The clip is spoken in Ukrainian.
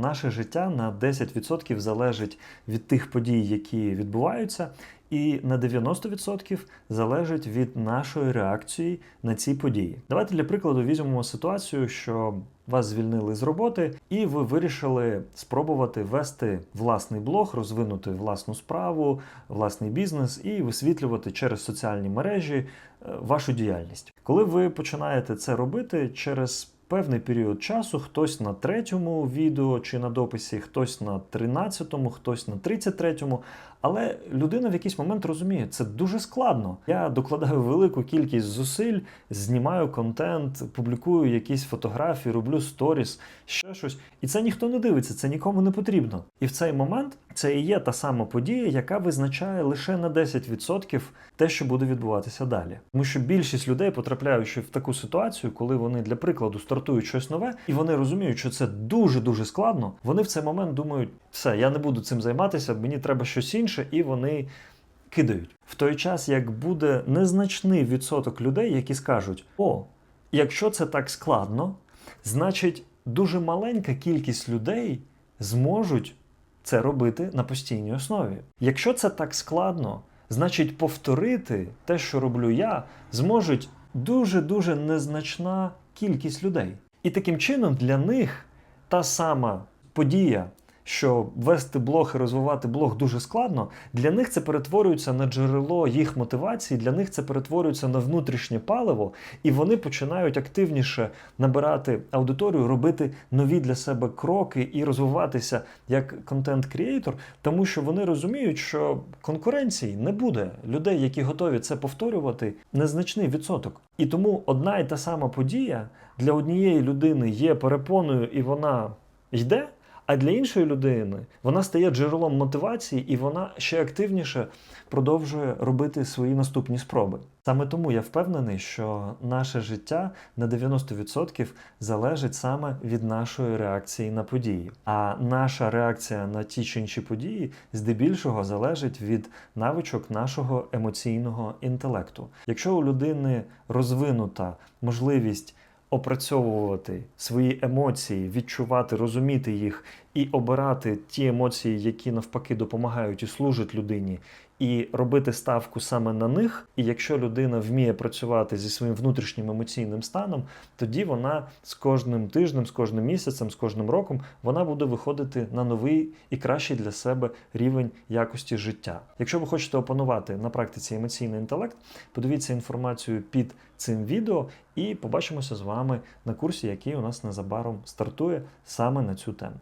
Наше життя на 10% залежить від тих подій, які відбуваються, і на 90% залежить від нашої реакції на ці події. Давайте для прикладу візьмемо ситуацію, що вас звільнили з роботи, і ви вирішили спробувати вести власний блог, розвинути власну справу, власний бізнес і висвітлювати через соціальні мережі е, вашу діяльність. Коли ви починаєте це робити через певний період часу, хтось на третьому відео чи на дописі, хтось на тринадцятому, хтось на тридцять третьому. Але людина в якийсь момент розуміє, це дуже складно. Я докладаю велику кількість зусиль, знімаю контент, публікую якісь фотографії, роблю сторіс, ще щось. І це ніхто не дивиться, це нікому не потрібно. І в цей момент це і є та сама подія, яка визначає лише на 10% те, що буде відбуватися далі. Тому що більшість людей, потрапляючи в таку ситуацію, коли вони для прикладу стартують щось нове, і вони розуміють, що це дуже дуже складно. Вони в цей момент думають, все, я не буду цим займатися, мені треба щось інше, і вони кидають. В той час, як буде незначний відсоток людей, які скажуть: О, якщо це так складно, значить дуже маленька кількість людей зможуть це робити на постійній основі. Якщо це так складно, значить повторити те, що роблю я, зможуть дуже-дуже незначна кількість людей. І таким чином для них та сама подія, що вести блог і розвивати блог дуже складно, для них це перетворюється на джерело їх мотивації, для них це перетворюється на внутрішнє паливо, і вони починають активніше набирати аудиторію, робити нові для себе кроки і розвиватися як контент-кріейтор, тому що вони розуміють, що конкуренції не буде. Людей, які готові це повторювати, незначний відсоток. І тому одна і та сама подія для однієї людини є перепоною, і вона йде. А для іншої людини вона стає джерелом мотивації, і вона ще активніше продовжує робити свої наступні спроби. Саме тому я впевнений, що наше життя на 90% залежить саме від нашої реакції на події. А наша реакція на ті чи інші події здебільшого залежить від навичок нашого емоційного інтелекту. Якщо у людини розвинута можливість опрацьовувати свої емоції, відчувати, розуміти їх і обирати ті емоції, які навпаки допомагають і служать людині, і робити ставку саме на них. І якщо людина вміє працювати зі своїм внутрішнім емоційним станом, тоді вона з кожним тижнем, з кожним місяцем, з кожним роком вона буде виходити на новий і кращий для себе рівень якості життя. Якщо ви хочете опанувати на практиці емоційний інтелект, подивіться інформацію під цим відео і побачимося з вами на курсі, який у нас незабаром стартує саме на цю тему.